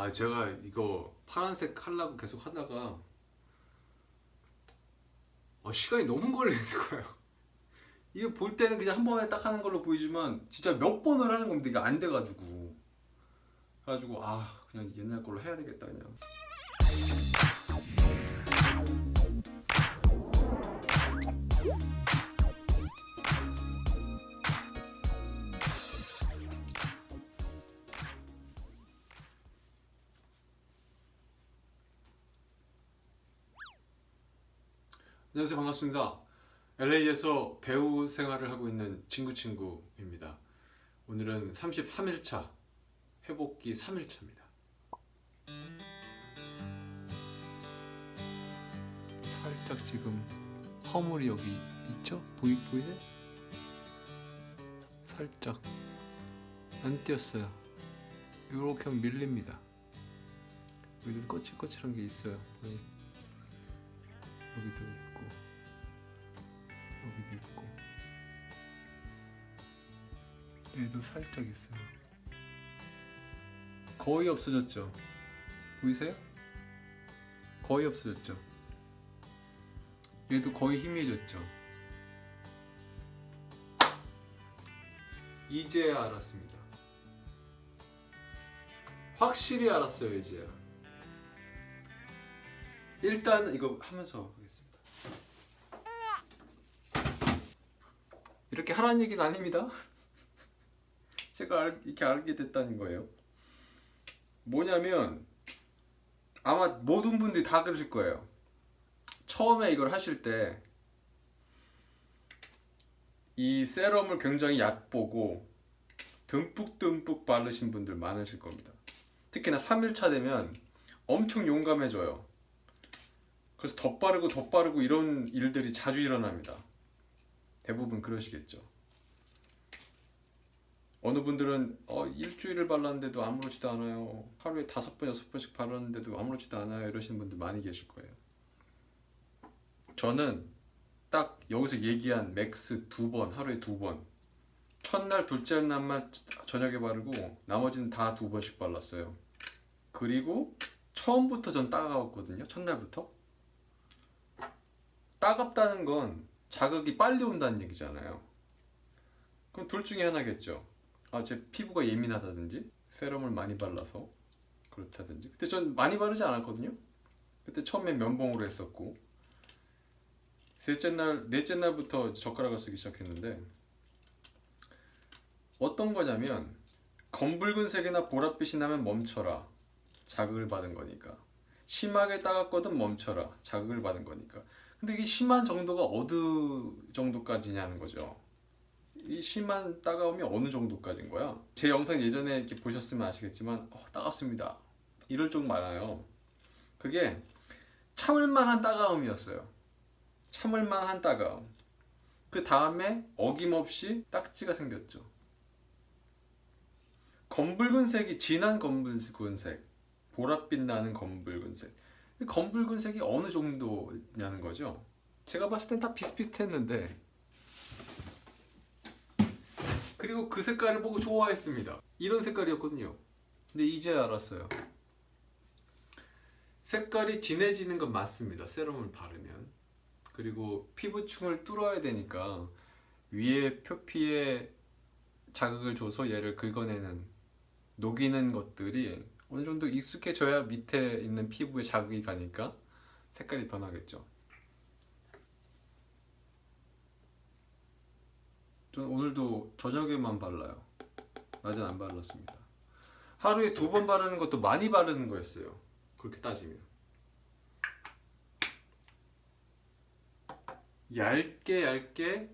아 제가 이거 파란색 하려고 계속 하다가 아, 시간이 너무 걸리는 거예요. 이게 볼 때는 그냥 한 번에 딱 하는 걸로 보이지만 진짜 몇 번을 하는 겁니다. 이게 안 돼가지고 그래가지고 아 그냥 옛날 걸로 해야 되겠다 그냥. 안녕하세요 반갑습니다. LA에서 배우 생활을 하고 있는 친구 친구입니다. 오늘은 33일차 회복기 3일차입니다. 살짝 지금 허물이 여기 있죠? 보이 보이세요? 살짝 안 띄었어요. 이렇게 하면 밀립니다. 여기 거칠거칠한 게 있어요. 여기도 있고 여기도 있고 얘도 살짝 있어요. 거의 없어졌죠. 보이세요? 거의 없어졌죠. 얘도 거의 희미해졌죠. 이제야 알았습니다. 확실히 알았어요 이제야. 일단 이거 하면서 하겠습니다. 이렇게 하라는 얘기는 아닙니다. 제가 알, 이렇게 알게 됐다는 거예요. 뭐냐면 아마 모든 분들이 다 그러실 거예요. 처음에 이걸 하실 때 이 세럼을 굉장히 얕보고 듬뿍듬뿍 바르신 분들 많으실 겁니다. 특히나 3일차 되면 엄청 용감해져요. 그래서 덧바르고 덧바르고 이런 일들이 자주 일어납니다. 대부분 그러시겠죠. 어느 분들은 어, 일주일을 발랐는데도 아무렇지도 않아요. 하루에 다섯 번 여섯 번씩 바르는데도 아무렇지도 않아요. 이러시는 분들 많이 계실 거예요. 저는 딱 여기서 얘기한 맥스 두 번, 하루에 두 번. 첫날, 둘째 날만 저녁에 바르고 나머지는 다 두 번씩 발랐어요. 그리고 처음부터 전 따가웠거든요. 첫날부터. 따갑다는 건 자극이 빨리 온다는 얘기잖아요. 그럼 둘 중에 하나겠죠. 아, 제 피부가 예민하다든지 세럼을 많이 발라서 그렇다든지. 근데 전 많이 바르지 않았거든요. 그때 처음엔 면봉으로 했었고 셋째 날, 넷째 날부터 젓가락을 쓰기 시작했는데 어떤 거냐면 검붉은색이나 보랏빛이 나면 멈춰라. 자극을 받은 거니까. 심하게 따갑거든 멈춰라. 자극을 받은 거니까. 근데 이게 심한 정도가 어느 정도까지냐는 거죠. 이 심한 따가움이 어느 정도까지인 거야? 제 영상 예전에 이렇게 보셨으면 아시겠지만 어, 따갑습니다. 이럴 쪽 많아요. 그게 참을 만한 따가움이었어요. 참을 만한 따가움. 그 다음에 어김없이 딱지가 생겼죠. 검붉은색이 진한 검붉은색, 보랏빛 나는 검붉은색. 이 검붉은 색이 어느 정도냐는 거죠. 제가 봤을 땐 다 비슷비슷했는데 그리고 그 색깔을 보고 좋아했습니다. 이런 색깔이었거든요. 근데 이제 알았어요. 색깔이 진해지는 건 맞습니다. 세럼을 바르면. 그리고 피부층을 뚫어야 되니까 위에 표피에 자극을 줘서 얘를 긁어내는 녹이는 것들이 어느 정도 익숙해져야 밑에 있는 피부에 자극이 가니까 색깔이 변하겠죠. 전 오늘도 저녁에만 발라요. 낮엔 안 발랐습니다. 하루에 두 번 바르는 것도 많이 바르는 거였어요. 그렇게 따지면. 얇게 얇게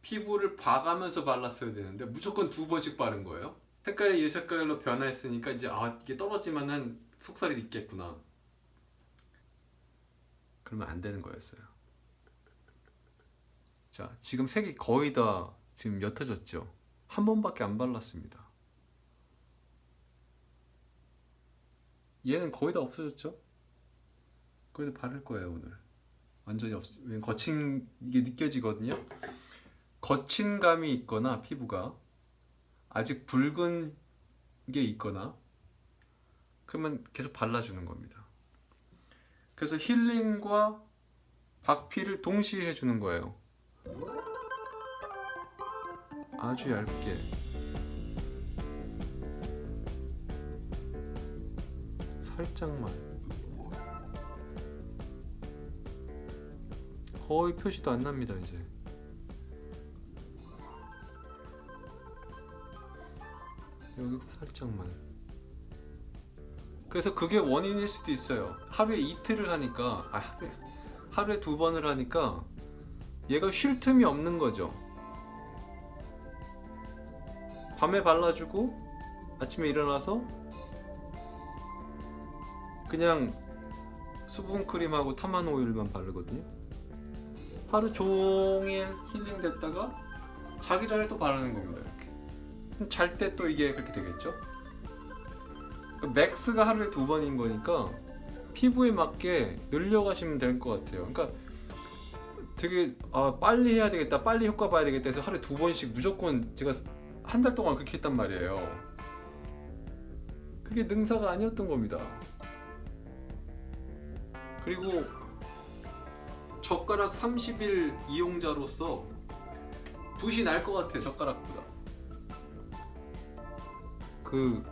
피부를 봐가면서 발랐어야 되는데 무조건 두 번씩 바른 거예요. 색깔이 이 색깔로 변화했으니까 이제 아 이게 떨어지면은 속살이 있겠구나. 그러면 안 되는 거였어요. 자 지금 색이 거의 다 지금 옅어졌죠. 한 번밖에 안 발랐습니다. 얘는 거의 다 없어졌죠. 그래도 바를 거예요 오늘. 완전히 없. 거친 이게 느껴지거든요. 거친 감이 있거나 피부가 아직 붉은 게 있거나 그러면 계속 발라주는 겁니다. 그래서 힐링과 박피를 동시에 해주는 거예요. 아주 얇게. 살짝만. 거의 표시도 안 납니다, 이제. 여기도 살짝만. 그래서 그게 원인일 수도 있어요. 하루에 이틀을 하니까, 아, 하루에, 하루에 두 번을 하니까 얘가 쉴 틈이 없는 거죠. 밤에 발라주고 아침에 일어나서 그냥 수분 크림하고 타만 오일만 바르거든요. 하루 종일 힐링 됐다가 자기 전에 또 바르는 겁니다. 잘 때 또 이게 그렇게 되겠죠? 맥스가 하루에 두 번인 거니까 피부에 맞게 늘려가시면 될 것 같아요. 그러니까 되게 아 빨리 해야 되겠다, 빨리 효과 봐야 되겠다 해서 하루에 두 번씩 무조건 제가 한 달 동안 그렇게 했단 말이에요. 그게 능사가 아니었던 겁니다. 그리고 젓가락 30일 이용자로서 붓이 날 것 같아 젓가락보다. 그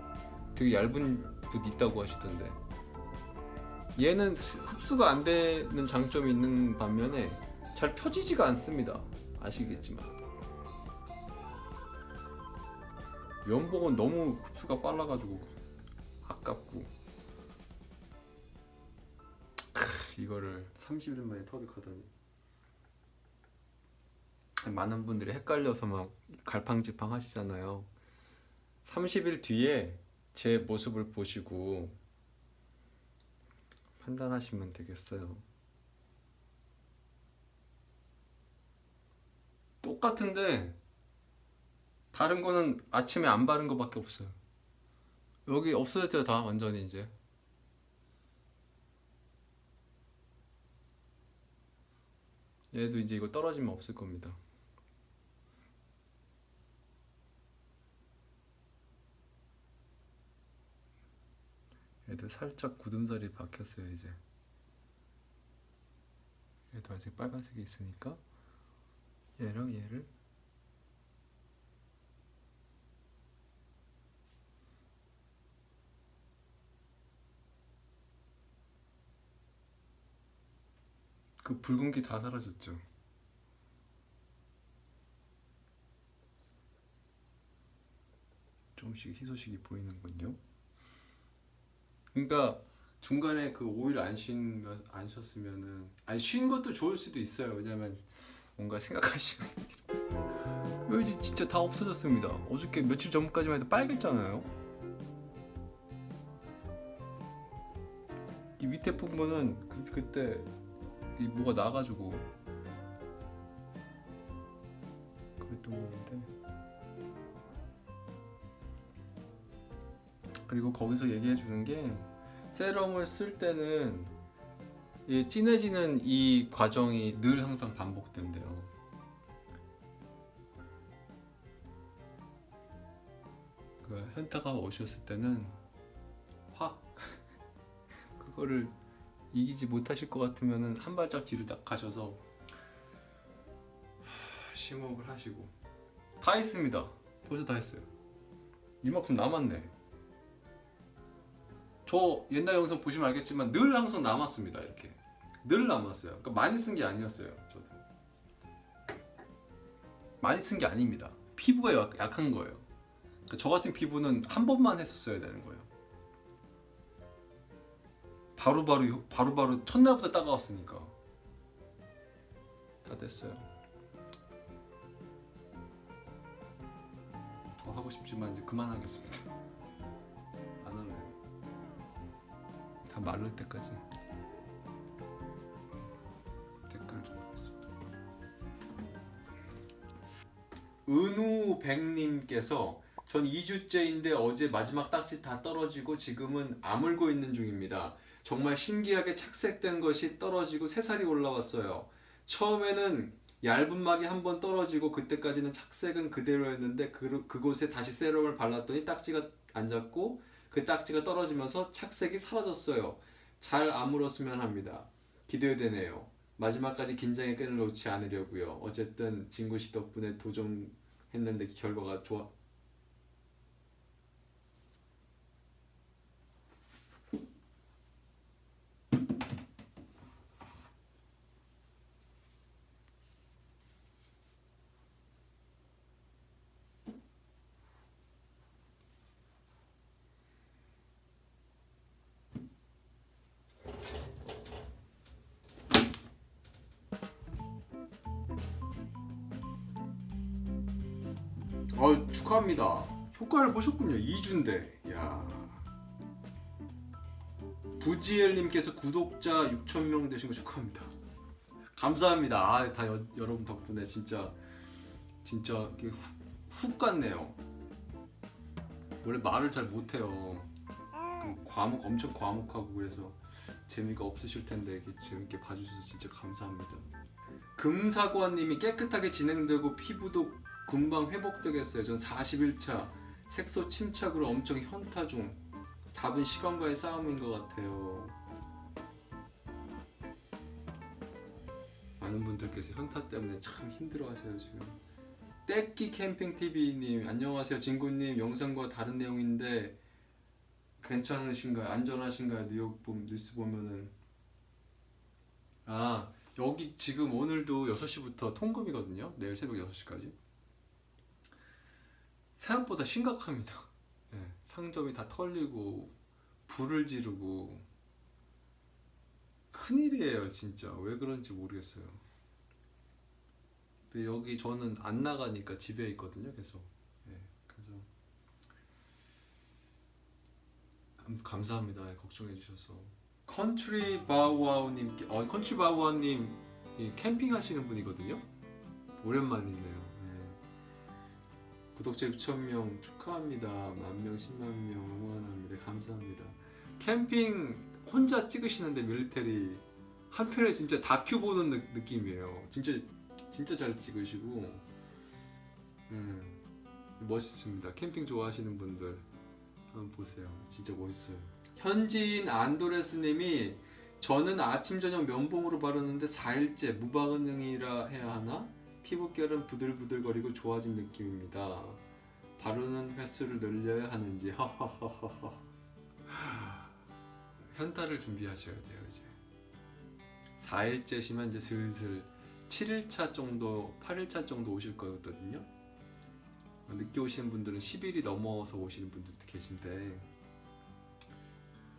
되게 얇은 붓 있다고 하시던데. 얘는 스- 흡수가 안 되는 장점이 있는 반면에 잘 펴지지가 않습니다. 아시겠지만. 면봉은 너무 흡수가 빨라가지고 아깝고 크, 이거를 30일 만에 터득하다니 많은 분들이 헷갈려서 막 갈팡질팡 하시잖아요 30일 뒤에 제 모습을 보시고 판단하시면 되겠어요 똑같은데 다른 거는 아침에 안 바른 거밖에 없어요. 여기 없어졌죠 다 완전히 이제. 얘도 이제 이거 떨어지면 없을 겁니다. 얘도 살짝 굳음살이 박혔어요 이제. 얘도 아직 빨간색이 있으니까 얘랑 얘를 그 붉은기 다 사라졌죠. 조금씩 희소식이 보이는군요. 그러니까 중간에 그 오일 안 쉬면 안 쉬었으면은 아니 쉰 것도 좋을 수도 있어요. 왜냐면 뭔가 생각하시면 여기 진짜 다 없어졌습니다. 어저께 며칠 전까지만 해도 빨갰잖아요. 이 밑에 부분은 그, 그때 이 뭐가 나가지고 그랬던 건데 그리고 거기서 얘기해 주는 게 세럼을 쓸 때는 이 진해지는 이 과정이 늘 항상 반복된대요. 그 현타가 오셨을 때는 확 그거를 이기지 못하실 것 같으면은 한 발짝 뒤로 딱 가셔서 하, 심호흡을 하시고 다 했습니다. 벌써 다 했어요. 이만큼 남았네. 저 옛날 영상 보시면 알겠지만 늘 항상 남았습니다. 이렇게 늘 남았어요. 그러니까 많이 쓴 게 아니었어요. 저도 많이 쓴 게 아닙니다. 피부가 약, 약한 거예요. 그러니까 저 같은 피부는 한 번만 했었어야 되는 거예요. 바로바로 효- 바로 바로 첫날부터 따가웠으니까 다 됐어요. 더 하고 싶지만 이제 그만하겠습니다. 다 마를 때까지 댓글 좀 보겠습니다. 은우백님께서 전 2주째인데 어제 마지막 딱지 다 떨어지고 지금은 아물고 있는 중입니다. 정말 신기하게 착색된 것이 떨어지고 새살이 올라왔어요. 처음에는 얇은 막이 한 번 떨어지고 그때까지는 착색은 그대로였는데 그, 그곳에 다시 세럼을 발랐더니 딱지가 안 잡고 그그 딱지가 떨어지면서 착색이 사라졌어요. 잘 아물었으면 합니다. 기대되네요. 마지막까지 긴장의 끈을 놓지 않으려고요. 어쨌든 진구 씨 덕분에 도전했는데 결과가 좋아. 효과를 보셨군요. 2주인데. 야. 부지엘님께서 구독자 6천 명 되신 거 축하합니다. 감사합니다. 아, 다 여, 여러분 덕분에 진짜 진짜 훅, 훅 갔네요. 원래 말을 잘 못해요. 그 과목 엄청 과묵하고 그래서 재미가 없으실 텐데 이렇게 재밌게 봐주셔서 진짜 감사합니다. 금사과님이 깨끗하게 진행되고 피부도 금방 회복되겠어요. 전 41차 색소 침착으로 엄청 현타 중. 답은 시간과의 싸움인 것 같아요. 많은 분들께서 현타 때문에 참 힘들어하세요 지금. 떼끼 캠핑 TV님 안녕하세요 진구님 영상과 다른 내용인데 괜찮으신가요? 안전하신가요? 뉴욕 보- 뉴스 보면은 아 여기 지금 오늘도 6시부터 통금이거든요. 내일 새벽 6시까지. 생각보다 심각합니다. 예, 상점이 다 털리고 불을 지르고 큰일이에요, 진짜. 왜 그런지 모르겠어요. 근데 여기 저는 안 나가니까 집에 있거든요, 계속. 예, 그래서 감, 감사합니다. 예, 걱정해 주셔서. 컨트리 바우와우님, 어, 컨트리 바우와우님 이 캠핑 하시는 분이거든요. 오랜만이네요. 네. 구독자 6천 명 축하합니다. 만 명, 10만 명 응원합니다. 감사합니다. 캠핑 혼자 찍으시는데 밀리테리 한 편에 진짜 다큐 보는 느, 느낌이에요. 진짜 진짜 잘 찍으시고, 음, 멋있습니다. 캠핑 좋아하시는 분들 한번 보세요. 진짜 멋있어요. 현지인 안도레스님이 저는 아침 저녁 면봉으로 바르는데 4일째 무반응이라 해야 하나? 피부결은 부들부들거리고 좋아진 느낌입니다. 바르는 횟수를 늘려야 하는지 하하하하. 현타를 준비하셔야 돼요 이제. 4일째시면 이제 슬슬 7일차 정도, 8일차 정도 오실 거거든요. 늦게 오시는 분들은 10일이 넘어서 오시는 분들도 계신데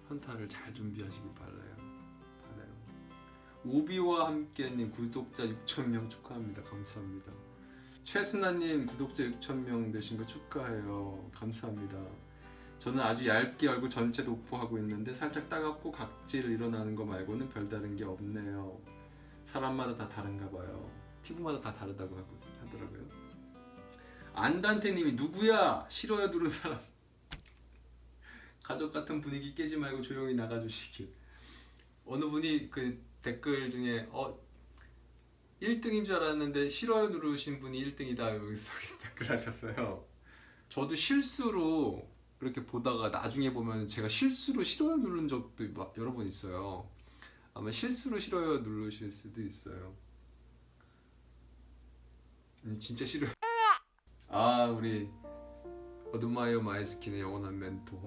현타를 잘 준비하시기 바라요. 바라요. 오비와 함께님 구독자 6천 명 축하합니다. 감사합니다. 최순아님 구독자 6천 명 되신 거 축하해요. 감사합니다. 저는 아주 얇게 얼굴 전체 도포하고 있는데 살짝 따갑고 각질 일어나는 거 말고는 별다른 게 없네요. 사람마다 다 다른가 봐요. 피부마다 다 다르다고 하더라고요. 안단테님이 누구야? 싫어요 누른 사람. 가족 같은 분위기 깨지 말고 조용히 나가주시길. 어느 분이 그 댓글 중에 어 1등인 줄 알았는데 싫어요 누르신 분이 1등이다 여기서 댓글 하셨어요. 저도 실수로 그렇게 보다가 나중에 보면 제가 실수로 싫어요 누른 적도 마- 여러 번 있어요. 아마 실수로 싫어요 누르실 수도 있어요. 음, 진짜 싫어요. 아 우리 어둠마이어 마이스킨의 영원한 멘토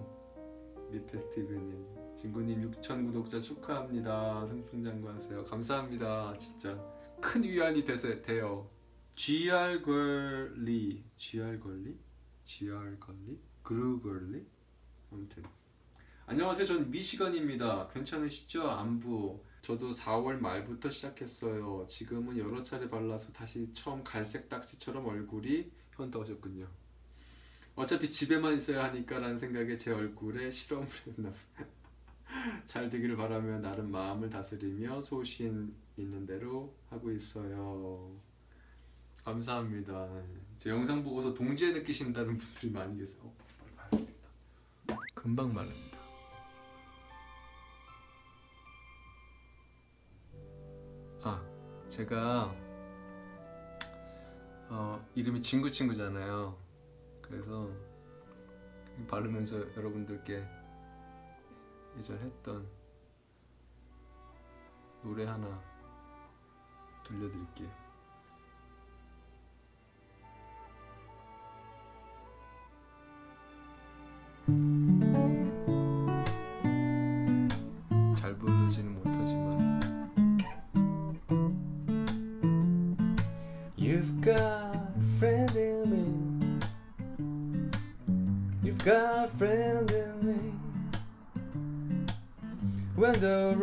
미페스티브님 진구님 6천 구독자 축하합니다. 승승장구하세요. 감사합니다. 진짜 큰 위안이 되세, 돼요. GR 걸리. GR 걸리? GR 걸리? 그루 걸리? 아무튼. 안녕하세요. 전 미시건입니다. 괜찮으시죠? 안부. 저도 4월 말부터 시작했어요. 지금은 여러 차례 발라서 다시 처음 갈색 딱지처럼 얼굴이 현타오셨군요. 어차피 집에만 있어야 하니까라는 생각에 제 얼굴에 실험을 했나 봐요. 잘 되기를 바라며 나름 마음을 다스리며 소신 있는 대로 하고 있어요. 감사합니다. 제 영상 보고서 동지애 느끼신다는 분들이 많이 계세요. 어, 빨리 봐야 되겠다. 금방 말랍니다. 아, 제가 어, 이름이 친구 친구잖아요. 그래서 바르면서 여러분들께 예전 했던 노래 하나 들려드릴게요.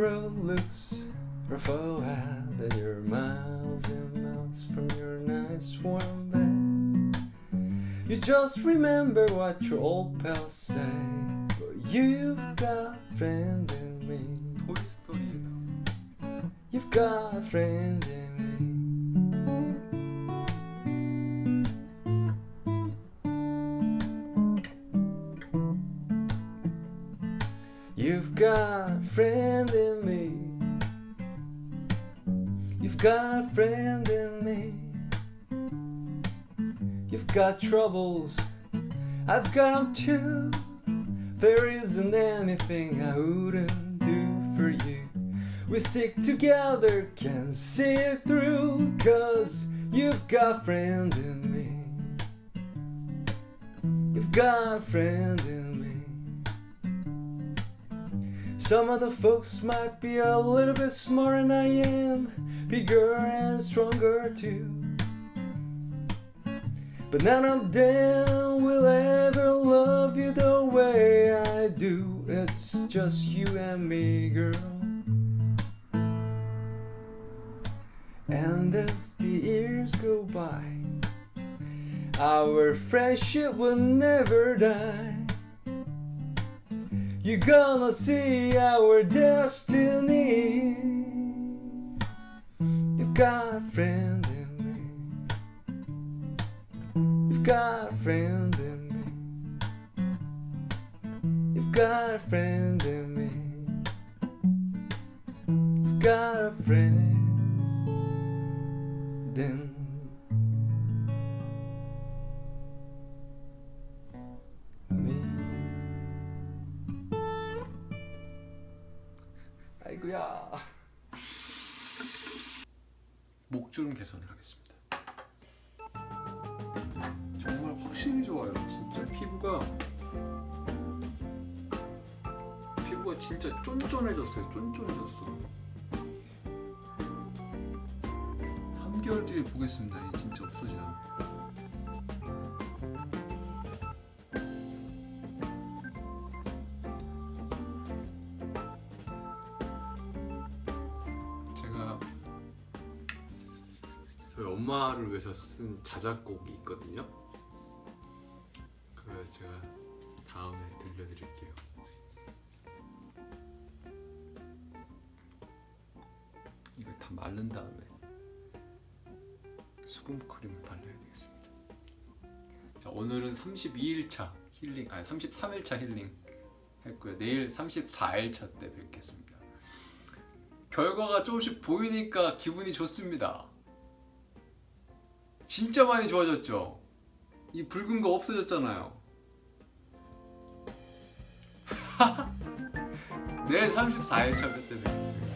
world looks before out and you're miles and miles from your nice warm bed. You just remember what your old pals say, but you've got a friend in me. Toy Story. You've got a friend in me. You've got friend in me. You've got a friend in me. You've got troubles. I've got 'em too. There isn't anything I wouldn't do for you. We stick together, can see it through. Cause you've got a friend in me. You've got a friend in me. Some other folks might be a little bit smarter than I am, bigger and stronger too. But none of them will ever love you the way I do. It's just you and me, girl. And as the years go by, our friendship will never die. You're gonna see our destiny. You've got a friend in me. You've got a friend in me. You've got a friend in me. You've got a friend 진짜 쫀쫀해졌어요. 쫀쫀해졌어. 3개월 뒤에 보겠습니다. 이 진짜 없어지나. 제가 저희 엄마를 위해서 쓴 자작곡이 있거든요. 그걸 제가 다음에 들려드릴게요. 마른 다음에 수분 크림을 발라야 되겠습니다. 자 오늘은 32일차 힐링, 아니 33일차 힐링 했고요. 내일 34일차 때 뵙겠습니다. 결과가 조금씩 보이니까 기분이 좋습니다. 진짜 많이 좋아졌죠? 이 붉은 거 없어졌잖아요. 내일 34일차 때 뵙겠습니다.